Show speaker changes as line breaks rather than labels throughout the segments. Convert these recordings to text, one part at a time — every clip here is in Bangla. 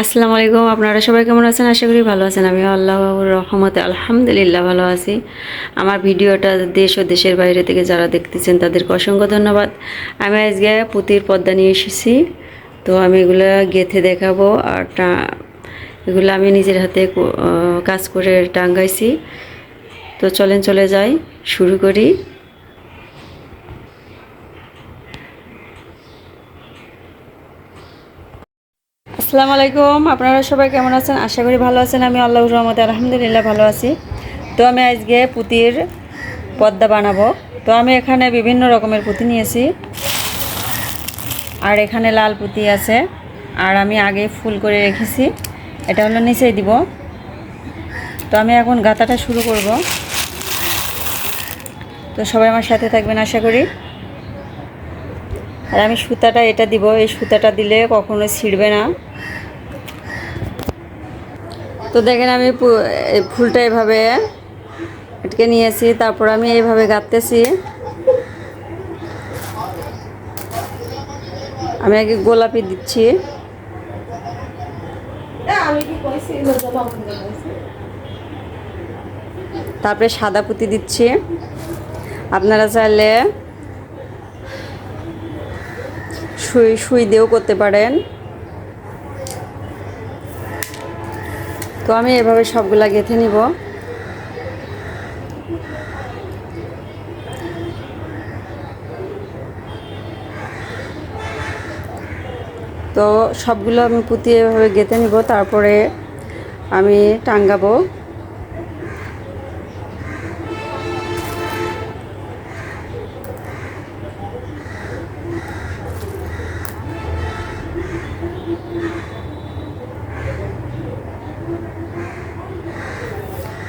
আসসালামু আলাইকুম, আপনারা সবাই কেমন আছেন? আশা করি ভালো আছেন। আমি আল্লাহ রহমতে আলহামদুলিল্লাহ ভালো আছি। আমার ভিডিওটা দেশ ও দেশের বাইরে থেকে যারা দেখতেছেন, তাদেরকে অসংখ্য ধন্যবাদ। আমি আজকে পুঁতির পদ্মা নিয়ে এসেছি। তো আমি এগুলো গেথে দেখাবো আর এগুলো আমি নিজের হাতে কাজ করে টাঙ্গাইছি। তো চলেন চলে যাই, শুরু করি। আসসালামু আলাইকুম। আপনারা সবাই কেমন আছেন? আশা করি ভালো আছেন। আমি আল্লাহ রহমতে, আলহামদুলিল্লাহ ভালো আছি। তো আমি আজকে পুঁতির পদ্মা বানাবো। তো আমি এখানে বিভিন্ন রকমের পুঁতি নিয়েছি। আর এখানে লাল পুঁতি আছে। আর আমি আগে ফুল করে রেখেছি। এটা হলো নিচেই দিব। তো আমি এখন গাঁথাটা শুরু করব। তো সবাই আমার সাথে থাকবেন, আশা করি। আর আমি সুতাটা এটা দিব এই সুতাটা দিলে কখনো ছিঁড়বে না। তো দেখেন আমি ফুলটা এভাবে আটকে নিয়েছি তারপর আমি এইভাবে গাঁথতেছি। আমি আগে গোলাপি দিচ্ছি। তারপরে সাদা পুঁতি দিচ্ছি। আপনারা চাইলে সুই সুই দিয়েও করতে পারেন। তো আমি এভাবে সবগুলা গেঁথে নিব। তো সবগুলো আমি পুঁতি এভাবে গেঁথে নিব, তারপরে আমি টাঙ্গাবো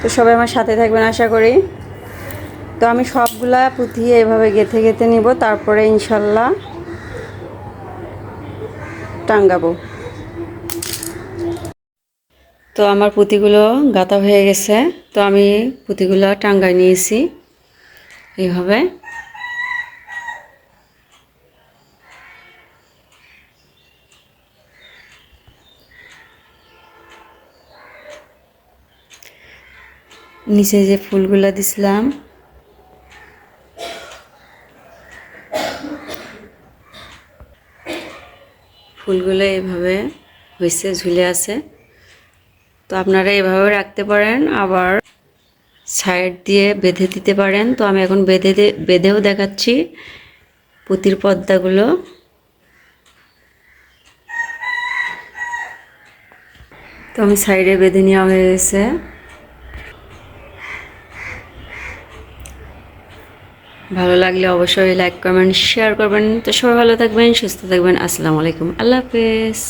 তো সবাই আমার সাথে থাকবেন আশা করি। তো আমি সবগুলা পুঁথি এভাবে গেথে গেথে নিব, তারপরে ইনশাল্লাহ টাঙ্গাবো। তো আমার পুঁতিগুলো গাঁথা হয়ে গেছে, তো আমি পুঁতিগুলো টাঙ্গায় নিয়েছি। এইভাবে নিচে যে ফুলগুলো দিছিলাম। ফুলগুলো এভাবে হয়েছে ঝুলে আছে। তো আপনারা এভাবে রাখতে পারেন, আবার সাইড দিয়ে বেঁধে দিতে পারেন। তো আমি এখন বেঁধে বেঁধেও দেখাচ্ছি পুঁতির পর্দাগুলো তো আমি সাইডে বেঁধে নেওয়া হয়ে গেছে। ভালো লাগলে অবশ্যই লাইক কমেন্ট শেয়ার করবেন। তো সবাই ভালো থাকবেন, সুস্থ থাকবেন। আসসালামু আলাইকুম। আল্লাহ হাফেজ।